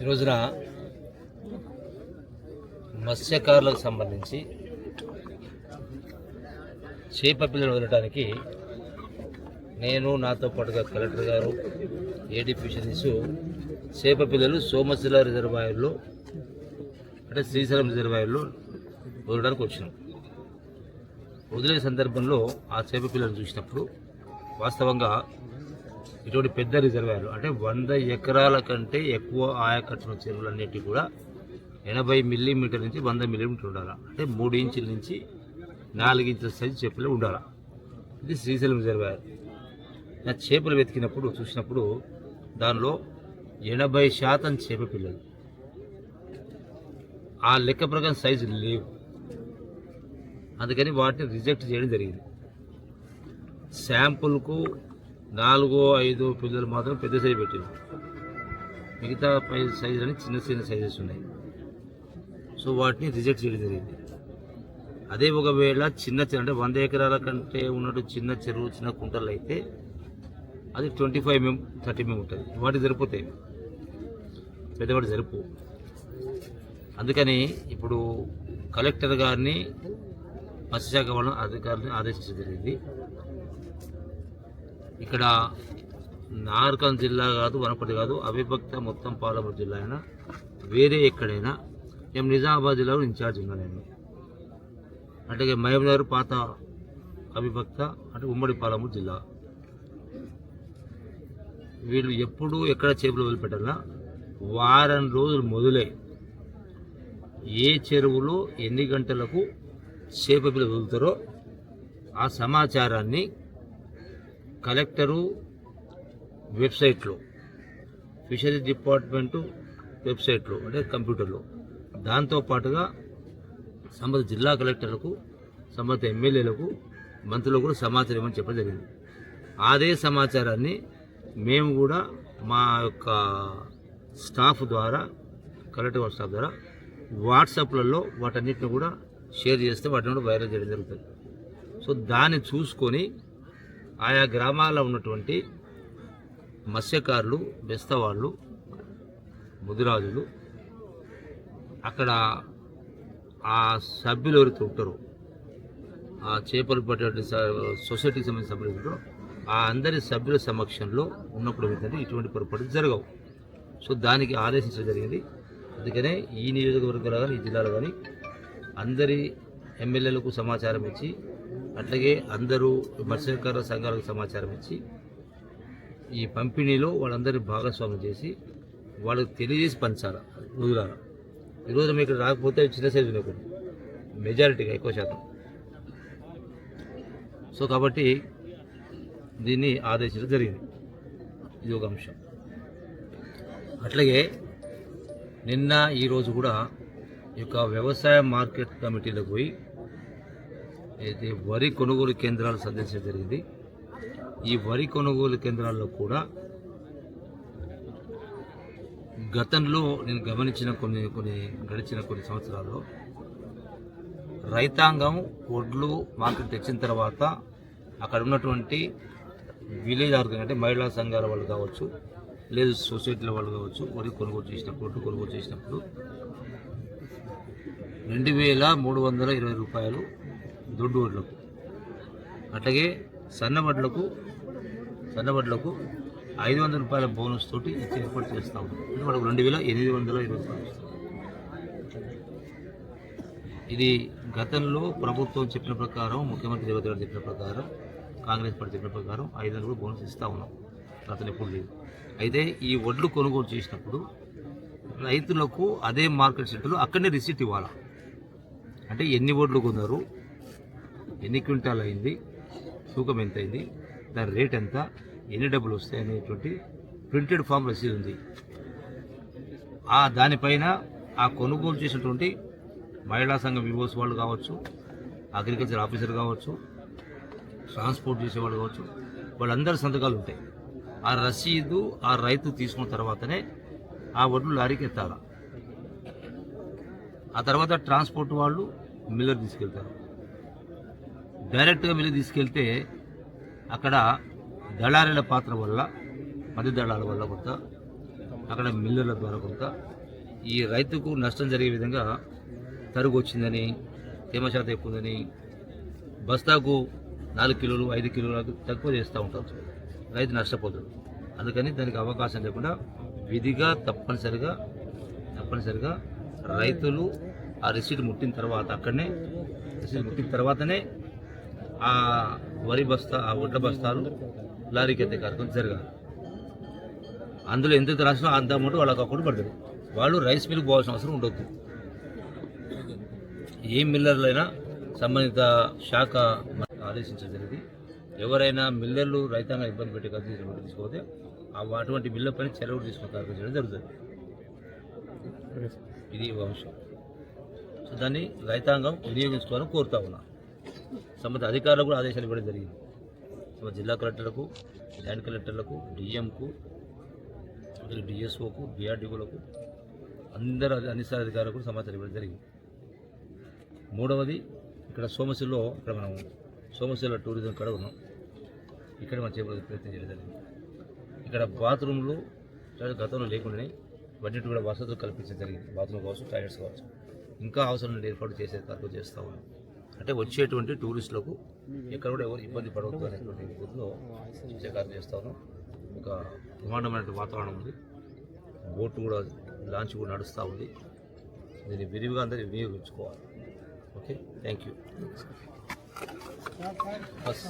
ఈ రోజున మత్స్యకారులకు సంబంధించి చేప పిల్లలు వదలడానికి నేను నాతో పాటుగా కలెక్టర్ గారు ఏడీ చేప పిల్లలు సోమశిల రిజర్వాయర్లో అంటే శ్రీశైలం రిజర్వాయర్లో వదలడానికి వచ్చినాం. వదిలే సందర్భంలో ఆ చేప పిల్లలు చూసినప్పుడు వాస్తవంగా ఇటువంటి పెద్ద రిజర్వాయర్లు అంటే వంద ఎకరాల కంటే ఎక్కువ ఆయకట్టున చెరువులన్నిటి కూడా ఎనభై మిల్లీమీటర్ నుంచి వంద మిల్లీమీటర్ ఉండాలి? అంటే మూడు ఇంచుల నుంచి నాలుగు ఇంచుల సైజు చేపలు ఉండాలి? ఇది శ్రీశైలం రిజర్వాయర్. నా చేపలు వెతికినప్పుడు చూసినప్పుడు దానిలో ఎనభై శాతం చేప పిల్లలు. ఆ లెక్క ప్రకారం సైజు లేవు. అందుకని వాటిని రిజెక్ట్ చేయడం జరిగింది. శాంపుల్కు నాలుగో ఐదో పిల్లలు మాత్రం పెద్ద సైజు పెట్టారు. మిగతా పై సైజులని చిన్న చిన్న సైజెస్ ఉన్నాయి. సో వాటిని రిజెక్ట్ చేయడం జరిగింది. అదే ఒకవేళ చిన్న చెరువు అంటే వంద ఎకరాల కంటే ఉన్నట్టు చిన్న చెరువు చిన్న కుంటలు అయితే అది ట్వంటీ ఫైవ్ మేము థర్టీ మేము ఉంటుంది. వాటికి సరిపోతాయి. పెద్దవాటి జరుపు అందుకని ఇప్పుడు కలెక్టర్ గారిని మత్స్యశాఖ వాళ్ళని అధికారులను ఆదేశించడం జరిగింది. ఇక్కడ నార్కల్ జిల్లా కాదు వనపర్తి కాదు అవిభక్త మొత్తం పాలమూరు జిల్లా అయినా వేరే ఎక్కడైనా. మేము నిజామాబాద్ జిల్లాలో ఇన్ఛార్జ్ ఉన్నాను నేను. అంటే మహబూబ్నగర్ పాత అవిభక్త అంటే ఉమ్మడి పాలమూరు జిల్లా. వీళ్ళు ఎప్పుడు ఎక్కడ చేపలు వదిలిపెట్టాలా వారం రోజులు మొదలై ఏ చెరువులో ఎన్ని గంటలకు చేప పిల్లలు వదులుతారో ఆ సమాచారాన్ని కలెక్టరు వెబ్సైట్లో ఫిషరీస్ డిపార్ట్మెంటు వెబ్సైట్లో అంటే కంప్యూటర్లో. దాంతో పాటుగా సంబంధిత జిల్లా కలెక్టర్లకు సంబంధిత ఎమ్మెల్యేలకు మంత్రులకు కూడా సమాచారం ఇవ్వమని చెప్పడం జరిగింది. అదే సమాచారాన్ని మేము కూడా మా యొక్క స్టాఫ్ ద్వారా కలెక్టర్ స్టాఫ్ ద్వారా వాట్సాప్లలో వాటన్నిటిని కూడా షేర్ చేస్తే వాటిని కూడా వైరల్ చేయడం జరుగుతుంది. సో దాన్ని చూసుకొని ఆయా గ్రామాల్లో ఉన్నటువంటి మత్స్యకారులు బెస్తవాళ్ళు ముదిరాజులు అక్కడ ఆ సభ్యులు ఎవరైతే ఉంటారో ఆ చేపలు పట్టే సొసైటీకి సంబంధించిన సభ్యులు ఉంటారో ఆ అందరి సభ్యుల సమక్షంలో ఉన్నప్పుడు ఏంటంటే ఇటువంటి పొరపాటు జరగవు. సో దానికి ఆదేశించడం జరిగింది. అందుకనే ఈ నియోజకవర్గంలో కానీ ఈ జిల్లాలో కానీ అందరి ఎమ్మెల్యేలకు సమాచారం ఇచ్చి అట్లాగే అందరూ మత్స్యకార సంఘాలకు సమాచారం ఇచ్చి ఈ పంపిణీలో వాళ్ళందరినీ భాగస్వామ్యం చేసి వాళ్ళకి తెలియజేసి పంచాలి రోజులారా ఈరోజు మీకు రాకపోతే చిన్న సైజు లేకుండా మెజారిటీగా ఎక్కువ శాతం. సో కాబట్టి దీన్ని ఆదేశించడం జరిగింది. ఇది ఒక అంశం. అట్లాగే నిన్న ఈరోజు కూడా ఈ యొక్క వ్యవసాయ మార్కెట్ కమిటీలకు పోయి అయితే వరి కొనుగోలు కేంద్రాలు సందర్శించడం జరిగింది. ఈ వరి కొనుగోలు కేంద్రాల్లో కూడా గతంలో నేను గమనించిన కొన్ని కొన్ని గడిచిన కొన్ని సంవత్సరాల్లో రైతాంగం ఒడ్లు మార్కెట్ తెచ్చిన తర్వాత అక్కడ ఉన్నటువంటి విలేజ్ ఆర్గనైజ్ అంటే మహిళా సంఘాల వాళ్ళు కావచ్చు లేదు సొసైటీల వాళ్ళు కావచ్చు వరి కొనుగోలు చేసినప్పుడు ఒడ్లు కొనుగోలు చేసినప్పుడు రెండు వేల మూడు వందల ఇరవై రూపాయలు దొడ్డు వడ్లకు. అట్లాగే సన్నబడ్లకు సన్నబడ్లకు ఐదు వందల రూపాయల బోనస్ తోటి ఇచ్చి ఏర్పాటు చేస్తా. ఉన్నాం అంటే మనకు రెండు వేల ఎనిమిది వందల ఇరవై రూపాయలు ఇది గతంలో ప్రభుత్వం చెప్పిన ప్రకారం ముఖ్యమంత్రి రేవంత్ గారు చెప్పిన ప్రకారం కాంగ్రెస్ పార్టీ చెప్పిన ప్రకారం ఐదు వందలు బోనస్ ఇస్తా ఉన్నాం. గతంలో ఎప్పుడు లేదు. అయితే ఈ వడ్లు కొనుగోలు చేసినప్పుడు రైతులకు అదే మార్కెట్ సెంటర్లో అక్కడనే రిసీట్ ఇవ్వాలి? అంటే ఎన్ని వడ్లు కొన్నారు? ఎన్ని క్వింటాల్ అయింది? తూకం ఎంత అయింది దాని రేట్ ఎంత? ఎన్ని డబ్బులు వస్తాయి అనేటువంటి ప్రింటెడ్ ఫామ్ రసీదు ఉంది. ఆ దానిపైన ఆ కొనుగోలు చేసినటువంటి మహిళా సంఘం వివోస్ వాళ్ళు కావచ్చు అగ్రికల్చర్ ఆఫీసర్ కావచ్చు ట్రాన్స్పోర్ట్ చేసేవాళ్ళు కావచ్చు వాళ్ళందరి సంతకాలు ఉంటాయి. ఆ రసీదు ఆ రైతు తీసుకున్న తర్వాతనే ఆ వడ్లు లారీకి ఎత్తాల? ఆ తర్వాత ట్రాన్స్పోర్ట్ వాళ్ళు మిల్లర్ తీసుకెళ్తారు. డైరెక్ట్గా మిల్లు తీసుకెళ్తే అక్కడ దళారీల పాత్ర వల్ల మధ్య దళాల వల్ల కొంత అక్కడ మిల్లర్ల ద్వారా కొంత ఈ రైతుకు నష్టం జరిగే విధంగా తరుగు వచ్చిందని తేమ శాతం ఎక్కువ ఉందని బస్తాకు నాలుగు కిలోలు ఐదు కిలోలకు తక్కువ చేస్తూ ఉంటారు. రైతు నష్టపోతాడు. అందుకని దానికి అవకాశం లేకుండా విధిగా తప్పనిసరిగా తప్పనిసరిగా రైతులు ఆ రిసీట్ ముట్టిన తర్వాత అక్కడనే రిసీట్ ముట్టిన తర్వాతనే ఆ వరి బస్తా ఆ వడ్ల బస్తాలు లారీకి ఎత్తే కార్యక్రమం జరగాలి. అందులో ఎంత రాసినా అంత అమౌంట్ వాళ్ళకి అకౌంట్ పడుతుంది. వాళ్ళు రైస్ మిల్క్ పోవాల్సిన అవసరం ఉండొద్దు. ఏ మిల్లర్లైనా సంబంధిత శాఖ ఆదేశించడం జరిగింది ఎవరైనా మిల్లర్లు రైతాంగం ఇబ్బంది పెట్టే ఖర్చు తీసుకోకపోతే ఆ అటువంటి మిల్ల పని చెలవు తీసుకుని కార్యక్రమం చేయడం జరుగుతుంది. ఇది అంశం సో దాన్ని రైతాంగం వినియోగించుకోవాలని కోరుతా ఉన్నా. సంబంధిత అధికారులకు కూడా ఆదేశాలు ఇవ్వడం జరిగింది. సో జిల్లా కలెక్టర్లకు ల్యాండ్ కలెక్టర్లకు డిఎంకు డిఎస్ఓకు డిఆర్డిఓలకు అందరు అన్ని స్థాయి అధికారులకు సమాచారం ఇవ్వడం జరిగింది. మూడవది ఇక్కడ సోమశిలో ఇక్కడ మనం సోమశిల టూరిజం కడ ఉన్నాం. ఇక్కడ మనం చేపడే ప్రయత్నం చేయడం జరిగింది. ఇక్కడ బాత్రూమ్లు గతంలో లేకుండానే వడ్డీ కూడా వసతులు కల్పించడం జరిగింది. బాత్రూమ్ కావచ్చు టాయిలెట్స్ కావచ్చు. ఇంకా అవసరం ఏర్పాటు చేసే కార్యక్రమం చేస్తూ ఉన్నాం. అంటే వచ్చేటువంటి టూరిస్టులకు ఎక్కడ కూడా ఎవరు ఇబ్బంది పడవద్దు అనేటువంటి బుద్ధిలో చేసే కార్యం చేస్తూ ఉన్నాం. ఒక బ్రహ్మాండమైన వాతావరణం ఉంది. బోటు కూడా లాంచ్ కూడా నడుస్తూ ఉంది. దీన్ని విరివిగా అందరూ వినియోగించుకోవాలి. ఓకే? Thank you. బస్.